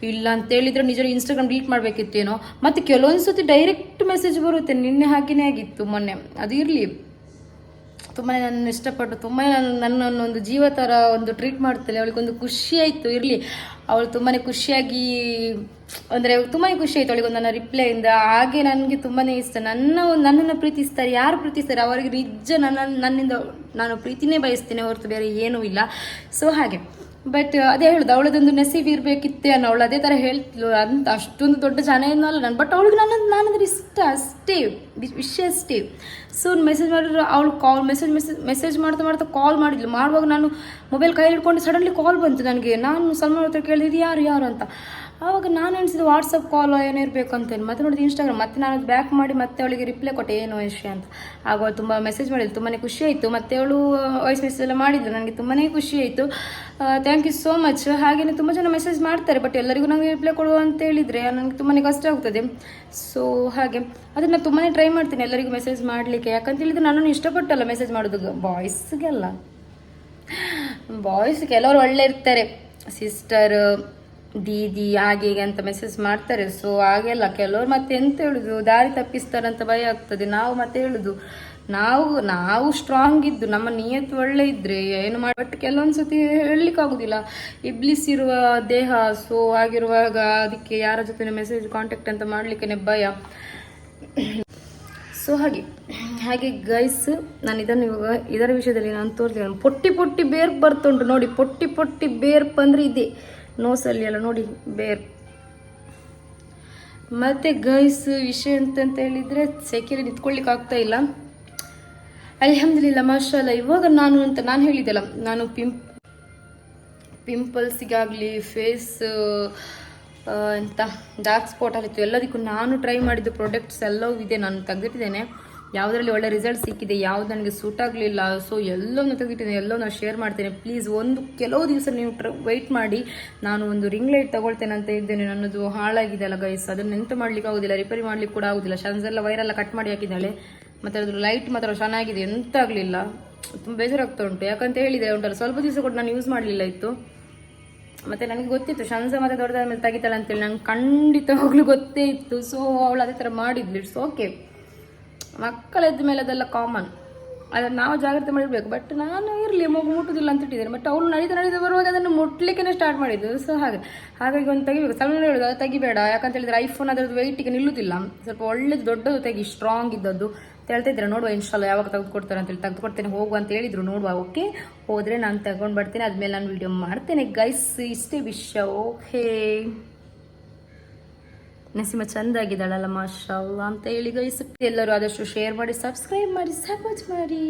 ಇಲ್ಲ ಅಂತ ಹೇಳಿದ್ರೆ ನಿಜ ಇನ್ಸ್ಟಾಗ್ರಾಮ್ ಡಿಲೀಟ್ ಮಾಡಬೇಕಿತ್ತೇನೋ. ಮತ್ತು ಕೆಲವೊಂದು ಸತಿ ಡೈರೆಕ್ಟ್ ಮೆಸೇಜ್ ಬರುತ್ತೆ. ನಿನ್ನೆ ಹಾಗೆಯೇ ಆಗಿತ್ತು ಮೊನ್ನೆ. ಅದು ಇರಲಿ. ತುಂಬಾ ನನ್ನ ಇಷ್ಟಪಟ್ಟು ತುಂಬ ನನ್ನ ನನ್ನನ್ನು ಒಂದು ಜೀವ ಥರ ಒಂದು ಟ್ರೀಟ್ ಮಾಡ್ತಾಳೆ ಅವಳಿಗೊಂದು ಖುಷಿ ಆಯಿತು, ಇರಲಿ. ಅವಳು ತುಂಬಾ ಖುಷಿಯಾಗಿ, ಅಂದರೆ ತುಂಬಾ ಖುಷಿ ಆಯಿತು ಅವಳಿಗೊಂದು ನನ್ನ ರಿಪ್ಲೈಯಿಂದ ಹಾಗೆ ನನಗೆ ತುಂಬಾ ಇಷ್ಟ. ನನ್ನ ನನ್ನನ್ನು ಪ್ರೀತಿಸ್ತಾರೆ. ಯಾರು ಪ್ರೀತಿಸ್ತಾರೆ? ಅವರಿಗೆ ನಿಜ ನನ್ನ ನನ್ನಿಂದ ನಾನು ಪ್ರೀತಿನೇ ಬಯಸ್ತೇನೆ ಹೊರತು ಬೇರೆ ಏನೂ ಇಲ್ಲ. ಸೊ ಹಾಗೆ. ಬಟ್ ಅದೇ ಹೇಳುದು, ಅವಳದೊಂದು ನೆಸಿವ್ ಇರಬೇಕಿತ್ತೆ ಅನ್ನೋ ಅವಳು ಅದೇ ಥರ ಹೇಳ್ತಿದ್ಲು ಅಂತ ಅಷ್ಟೊಂದು ದೊಡ್ಡ ಜನ ಏನೂ ಅಲ್ಲ ನಾನು ಬಟ್ ಅವಳಿಗೆ ನನ್ನ ನಾನಂದ್ರೆ ಇಷ್ಟ, ಅಷ್ಟೇ ವಿಷಯ ಅಷ್ಟೇ. ಸೊ ಮೆಸೇಜ್ ಮಾಡಿದ್ರು, ಅವಳು ಕಾಲ್ ಮೆಸೇಜ್ ಮೆಸೇಜ್ ಮೆಸೇಜ್ ಮಾಡ್ತಾ ಮಾಡ್ತಾ ಕಾಲ್ ಮಾಡಿದ್ಲು. ಮಾಡುವಾಗ ನಾನು ಮೊಬೈಲ್ ಕೈ ಹಿಡ್ಕೊಂಡು ಸಡನ್ಲಿ ಕಾಲ್ ಬಂತು ನನಗೆ. ನಾನು ಸಲ್ಮಾನ್ ಹತ್ರ ಕೇಳಿದ್ದು ಯಾರು ಯಾರು? ಅಂತ. ಆವಾಗ ನಾನು ಅನಿಸಿದ ವಾಟ್ಸಪ್ ಕಾಲ್ ಏನೋ ಇರಬೇಕು ಅಂತೇಳಿ. ಮತ್ತೆ ನೋಡಿದ ಇನ್ಸ್ಟಾಗ್ರಾಮ್ ಮತ್ತೆ ನಾನು ಬ್ಯಾಕ್ ಮಾಡಿ ಮತ್ತೆ ಅವಳಿಗೆ ರಿಪ್ಲೈ ಕೊಟ್ಟೆ, ಏನು ವಿಷಯ ಅಂತ. ಆಗ ಅವಳು ತುಂಬ ಮೆಸೇಜ್ ಮಾಡಿದ್ಲು. ತುಂಬಾ ಖುಷಿ ಆಯಿತು. ಮತ್ತೆ ಅವಳು ವಾಯ್ಸ್ ಮೆಸೇಜ್ ಎಲ್ಲ ಮಾಡಿದ್ಲು. ನನಗೆ ತುಂಬಾ ಖುಷಿ ಆಯಿತು. ಥ್ಯಾಂಕ್ ಯು ಸೋ ಮಚ್ ಹಾಗೆಯೇ ತುಂಬ ಜನ ಮೆಸೇಜ್ ಮಾಡ್ತಾರೆ ಬಟ್ ಎಲ್ಲರಿಗೂ ನನಗೆ ರಿಪ್ಲೈ ಕೊಡುವ ಅಂತ ಹೇಳಿದರೆ ನನಗೆ ತುಂಬಾ ಕಷ್ಟ ಆಗ್ತದೆ. ಸೊ ಹಾಗೆ. ಅದನ್ನು ತುಂಬಾ ಟ್ರೈ ಮಾಡ್ತೀನಿ. ಎಲ್ಲರಿಗೂ ಮೆಸೇಜ್ ಮಾಡಲಿಕ್ಕೆ. ಯಾಕಂತ ಹೇಳಿದ್ರೆ ನಾನು ಇಷ್ಟಪಟ್ಟಲ್ಲ ಮೆಸೇಜ್ ಮಾಡೋದು. ಬಾಯ್ಸ್ಗೆಲ್ಲ ಬಾಯ್ಸ್ ಕೆಲವರು ಒಳ್ಳೆ ಇರ್ತಾರೆ. ಸಿಸ್ಟರ್ ದೀದಿ ಹಾಗೆ ಹೀಗೆ ಅಂತ ಮೆಸೇಜ್ ಮಾಡ್ತಾರೆ. ಸೊ ಹಾಗೆಲ್ಲ ಕೆಲವರು ಮತ್ತೆ ಎಂತ ಹೇಳುದು? ದಾರಿ ತಪ್ಪಿಸ್ತಾರಂತ ಭಯ ಆಗ್ತದೆ. ನಾವು ಮತ್ತೆ ಹೇಳುದು, ನಾವು ನಾವು ಸ್ಟ್ರಾಂಗ್ ಇದ್ದು, ನಮ್ಮ ನಿಯತ್ತು ಒಳ್ಳೆ ಇದ್ರೆ ಏನು ಮಾಡಿ ಬಟ್ ಕೆಲವೊಂದು ಸತಿ ಹೇಳಲಿಕ್ಕಾಗೋದಿಲ್ಲ ಇಬ್ಲಿಸಿರುವ ದೇಹ ಸೊ ಆಗಿರುವಾಗ ಅದಕ್ಕೆ ಯಾರ ಜೊತೆ ಮೆಸೇಜ್ ಕಾಂಟ್ಯಾಕ್ಟ್ ಅಂತ ಮಾಡ್ಲಿಕ್ಕೆ ಭಯ. ಸೊ ಹಾಗೆ ಹಾಗೆ ಗೈಸ್ ನಾನು ಇದನ್ನು ಇವಾಗ ಇದರ ವಿಷಯದಲ್ಲಿ ನಾನು ತೋರಿಸಿದ್ದೇನೆ ಪೊಟ್ಟಿ ಪೊಟ್ಟಿ ಬೇರ್ಪ್ ಬರ್ತುಂಟು ನೋಡಿ. ಪೊಟ್ಟಿ ಪೊಟ್ಟಿ ಬೇರ್ಪ್ ಅಂದರೆ ಇದೆ. ನೋಸಲ್ಲಿ ಎಲ್ಲ ನೋಡಿ ಬೇರ್. ಮತ್ತೆ ಗೈಸ್, ವಿಷಯ ಅಂತಂತ ಹೇಳಿದ್ರೆ ಸೆಕೆಯಲ್ಲಿ ನಿಂತ್ಕೊಳ್ಳಿಕ್ಕೆ ಆಗ್ತಾ ಇಲ್ಲ. ಅಲ್ಹಮ್ದಿಲ್ಲ ಮಾಷಲ್ಲ ಇವಾಗ ನಾನು ಅಂತ ನಾನು ಹೇಳಿದ್ದೆಲ್ಲ, ನಾನು ಪಿಂಪ್ ಪಿಂಪಲ್ಸಿಗಾಗಲಿ, ಫೇಸ್ ಎಂತ ಡಾರ್ಕ್ ಸ್ಪಾಟ್ ಆಗಿತ್ತು ಎಲ್ಲದಕ್ಕೂ ನಾನು ಟ್ರೈ ಮಾಡಿದ ಪ್ರಾಡಕ್ಟ್ಸ್ ಎಲ್ಲವೂ ಇದೆ, ನಾನು ತೆಗೆದಿಟ್ಟಿದ್ದೇನೆ. ಯಾವುದರಲ್ಲಿ ಒಳ್ಳೆ ರಿಸಲ್ಟ್ ಸಿಕ್ಕಿದೆ, ಯಾವ್ದು ನನಗೆ ಸೂಟ್ ಆಗಲಿಲ್ಲ ಸೊ ಎಲ್ಲವನ್ನು ತೆಗೆದಿಟ್ಟಿದ್ದೀನಿ ಎಲ್ಲವನ್ನೂ ನಾನು ಶೇರ್ ಮಾಡ್ತೇನೆ. ಪ್ಲೀಸ್ ಒಂದು ಕೆಲವು ದಿವಸ ನೀವು ಟ್ರ ವೆಯ್ಟ್ ಮಾಡಿ. ನಾನು ಒಂದು ರಿಂಗ್ ಲೈಟ್ ತಗೊಳ್ತೇನೆ ಅಂತ ಇದ್ದೇನೆ, ನನ್ನದು ಹಾಳಾಗಿದೆ ಅಲ್ಲ ಗೈಸ್ ಅದನ್ನು ಎಂತ ಮಾಡ್ಲಿಕ್ಕೆ ಆಗೋದಿಲ್ಲ ರಿಪೇರಿ ಮಾಡ್ಲಿಕ್ಕೆ ಕೂಡ ಆಗೋದಿಲ್ಲ. ಶನ್ಸ್ ಎಲ್ಲ ವೈರೆಲ್ಲ ಕಟ್ ಮಾಡಿ ಹಾಕಿದ್ದಾಳೆ. ಮತ್ತು ಅದ್ರ ಲೈಟ್ ಮಾತ್ರ ಚೆನ್ನಾಗಿದೆ, ಎಂತ ಆಗಲಿಲ್ಲ. ತುಂಬ ಬೇಜಾರಾಗ್ತಾ ಉಂಟು. ಯಾಕಂತ ಹೇಳಿದೆ ಉಂಟಲ್ಲ, ಸ್ವಲ್ಪ ದಿವಸ ಕೂಡ ನಾನು ಯೂಸ್ ಮಾಡಲಿಲ್ಲ ಇತ್ತು. ಮತ್ತೆ ನನಗೆ ಗೊತ್ತಿತ್ತು ಶಂಸ ಮತ್ತೆ ದೊಡ್ಡದಾದ ಮೇಲೆ ತೆಗಿತಾಳೆ ಅಂತೇಳಿ. ನಂಗೆ ಖಂಡಿತ ಹೋಗ್ಲು ಗೊತ್ತೇ ಇತ್ತು. ಸೊ ಅವಳು ಅದೇ ಥರ ಮಾಡಿದ್ಲು. ಇಟ್ಸ್ ಓಕೆ ಮಕ್ಕಳೆದ್ದ ಮೇಲೆ ಅದೆಲ್ಲ ಕಾಮನ್ ಅದನ್ನು ನಾವು ಜಾಗ್ರತೆ ಮಾಡಿರಬೇಕು. ಬಟ್ ನಾನು ಇರಲಿ, ಮಗು ಮುಟ್ಟುದಿಲ್ಲ ಅಂತ ಇಟ್ಟಿದ್ದೇನೆ. ಬಟ್ ಅವಳು ನಡೀತಾ ನಡೀತಾ ಬರುವಾಗ ಅದನ್ನು ಮುಟ್ಲಿಕ್ಕೆ ಸ್ಟಾರ್ಟ್ ಮಾಡಿದ್ದು. ಸೊ ಹಾಗೆ, ಹಾಗಾಗಿ ಒಂದು ತೆಗಿಬೇಕು. ಸಣ್ಣ ಹೇಳೋದು, ಅದು ತೆಗಿಬೇಡ. ಯಾಕಂತ ಹೇಳಿದ್ರೆ ಐಫೋನ್ ಅದರದ್ದು ವೆಯ್ಟಿಗೆ ನಿಲ್ಲುತ್ತಿಲ್ಲ ಸ್ವಲ್ಪ ಒಳ್ಳೇದು, ದೊಡ್ಡದು ತೆಗಿ ಸ್ಟ್ರಾಂಗ್ ಇದ್ದದ್ದು. ಹೇಳ್ತಾ ಇದ್ರೆ, ನೋಡುವ ಇನ್ಸ್ಟಾಲ್ ಯಾವಾಗ ತೆಗೆದುಕೊಡ್ತಾರೆ ಅಂತೇಳಿ ತೆಗೆದುಕೊಡ್ತೇನೆ ಹೋಗು ಅಂತ ಹೇಳಿದ್ರು. ನೋಡುವ ಓಕೆ ಹೋದರೆ ನಾನು ತಗೊಂಡು ಬರ್ತೀನಿ. ಅದ್ಮೇಲೆ ನಾನು ವಿಡಿಯೋ ಮಾಡ್ತೇನೆ. ಗೈಸ್ ಇಷ್ಟೇ ವಿಷಯ ಓಕೆ ನಸೀಮ ಚಂದ ಆಗಿದ್ದಾಳಲ್ಲ ಮಾಷಾ ಅಂತ ಹೇಳಿ ಗೈಸ್, ಎಲ್ಲರೂ ಆದಷ್ಟು ಶೇರ್ ಮಾಡಿ ಸಬ್ಸ್ಕ್ರೈಬ್ ಮಾಡಿ ಸಪೋರ್ಟ್ ಮಾಡಿ.